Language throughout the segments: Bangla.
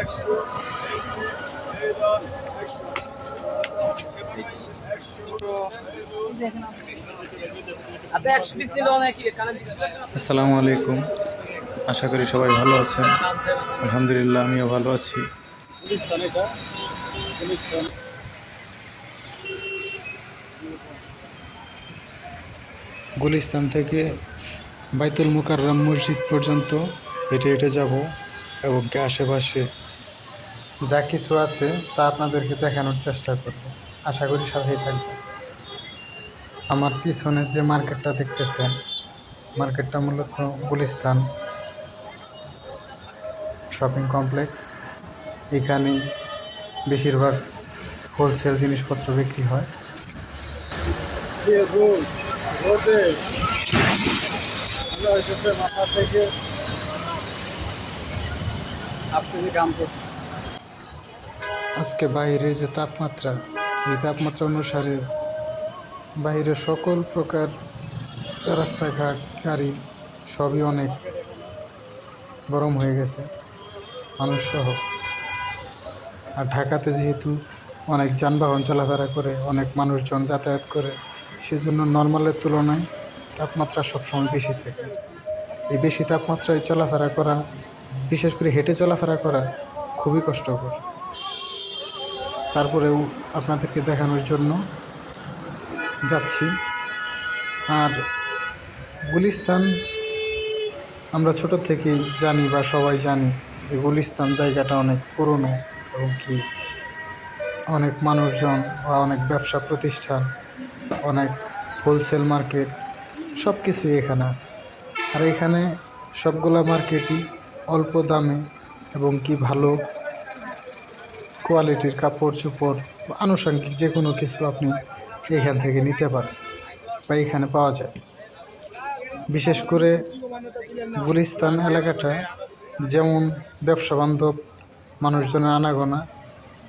একশো কানে আসসালামু আলাইকুম। আশা করি সবাই ভালো আছেন। আলহামদুলিল্লাহ আমিও ভালো আছি। গুলিস্তান থেকে বাইতুল মুকাররম মসজিদ পর্যন্ত হেঁটে হেঁটে যাব। এবং আশেপাশে যা কিছু আছে তা আপনাদেরকে দেখানোর চেষ্টা করব। আশা করি সাথেই থাকবে আমার পিছনে যে মার্কেটটা দেখতেছেন, মার্কেটটা মূলত গুলিস্তান শপিং কমপ্লেক্স। এখানে বেশিরভাগ হোলসেল জিনিসপত্র বিক্রি হয়। থেকে আজকে বাইরের যে তাপমাত্রা, এই তাপমাত্রা অনুসারে বাইরের সকল প্রকার রাস্তাঘাট, গাড়ি সবই অনেক গরম হয়ে গেছে, মানুষ সহ। আর ঢাকাতে যেহেতু অনেক যানবাহন চলাফেরা করে, অনেক মানুষজন যাতায়াত করে, সেজন্য নর্মালের তুলনায় তাপমাত্রা সবসময় বেশি থাকে। এই বেশি তাপমাত্রায় চলাফেরা করা বিশেষ করে হেঁটে চলাফেরা করা খুবই কষ্টকর। তারপরেও আপনাদেরকে দেখানোর জন্য যাচ্ছি। আর গুলিস্তান আমরা ছোট থেকেই জানি বা সবাই জানি যে গুলিস্তান জায়গাটা অনেক পুরনো এবং কি অনেক মানুষজন বা অনেক ব্যবসা প্রতিষ্ঠান, অনেক হোলসেল মার্কেট সব কিছুই এখানে আছে। আর এখানে সবগুলা মার্কেটই অল্প দামে এবং কি ভালো কোয়ালিটির কাপড় চোপড় আনুষঙ্গিক যে কোনো কিছু আপনি এখান থেকে নিতে পারেন বা এখানে পাওয়া যায়। বিশেষ করে গুলিস্তান এলাকাটা যেমন ব্যবসা বান্ধব, মানুষজনের আনাগোনা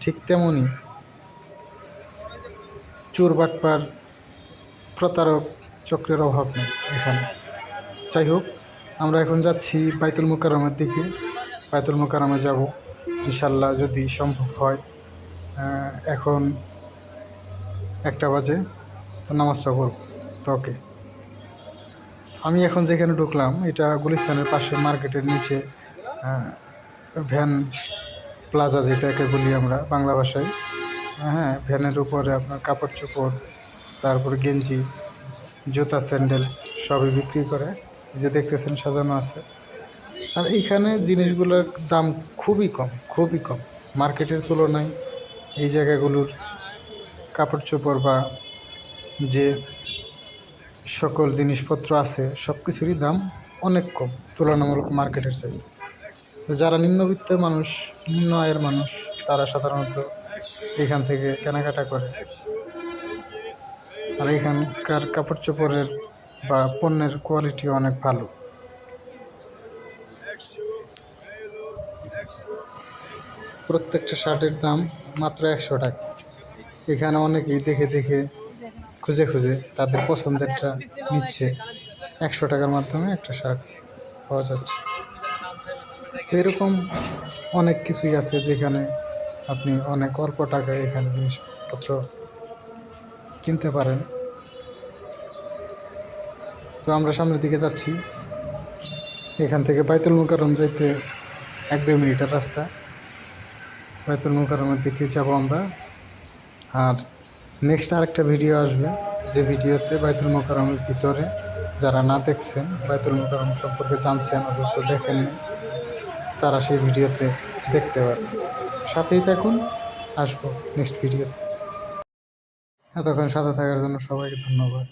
ঠিক তেমনই চোর বাটপার প্রতারক চক্রের অভাব নেই এখানে। যাই হোক আমরা এখন যাচ্ছি বাইতুল মোকারমের দিকে। বাইতুল মোকারমে যাব। ইনশাল্লাহ যদি সম্ভব হয় এখন একটা বাজে, তো নামাজটা পড়ব। তো ওকে। আমি এখন যেখানে ঢুকলাম, এটা গুলিস্তানের পাশে মার্কেটের নিচে ভ্যান প্লাজা যেটাকে বলি আমরা বাংলা ভাষায়। হ্যাঁ ভ্যানের উপরে আপনার কাপড় চোপড়, তারপর গেঞ্জি, জুতা, স্যান্ডেল সবই বিক্রি করে। যে দেখতেছেন সাজানো আছে। আর এইখানে জিনিসগুলোর দাম খুবই কম খুবই কম। মার্কেটের তুলনায় এই জায়গাগুলোর কাপড় চোপড় বা যে সকল জিনিসপত্র আছে, সব কিছুরই দাম অনেক কম, তুলনামূলক মার্কেটের চাইতে। তো যারা নিম্নবিত্তের মানুষ, নিম্ন আয়ের মানুষ, তারা সাধারণত এখান থেকে কেনাকাটা করে। আর এখানকার কাপড় চোপড়ের বা পণ্যের কোয়ালিটি অনেক ভালো। প্রত্যেকটা শার্টের দাম মাত্র একশো টাকা। এখানে অনেকেই দেখে দেখে খুঁজে খুঁজে তাদের পছন্দেরটা নিচ্ছে। একশো টাকার মাধ্যমে একটা শার্ট পাওয়া যাচ্ছে। তো এরকম অনেক কিছুই আছে যেখানে আপনি অনেক অল্প টাকায় এখানে জিনিসপত্র কিনতে পারেন। তো আমরা সামনের দিকে যাচ্ছি। এখান থেকে বাইতুল মুকাররম যাইতে এক দুই মিনিটের রাস্তা। বাইতুল মুকাররমের দিকে যাব আমরা। আর নেক্সট আরেকটা ভিডিও আসবে। যে ভিডিওতে বাইতুল মোকারমের ভিতরে যারা না দেখছেন, বাইতুল মোকারম সম্পর্কে জানছেন অবশ্য দেখেননি, তারা সেই ভিডিওতে দেখতে পারবে। সাথেই থাকুন, আসব নেক্সট ভিডিওতে এতক্ষণ সাথে থাকার জন্য সবাইকে ধন্যবাদ।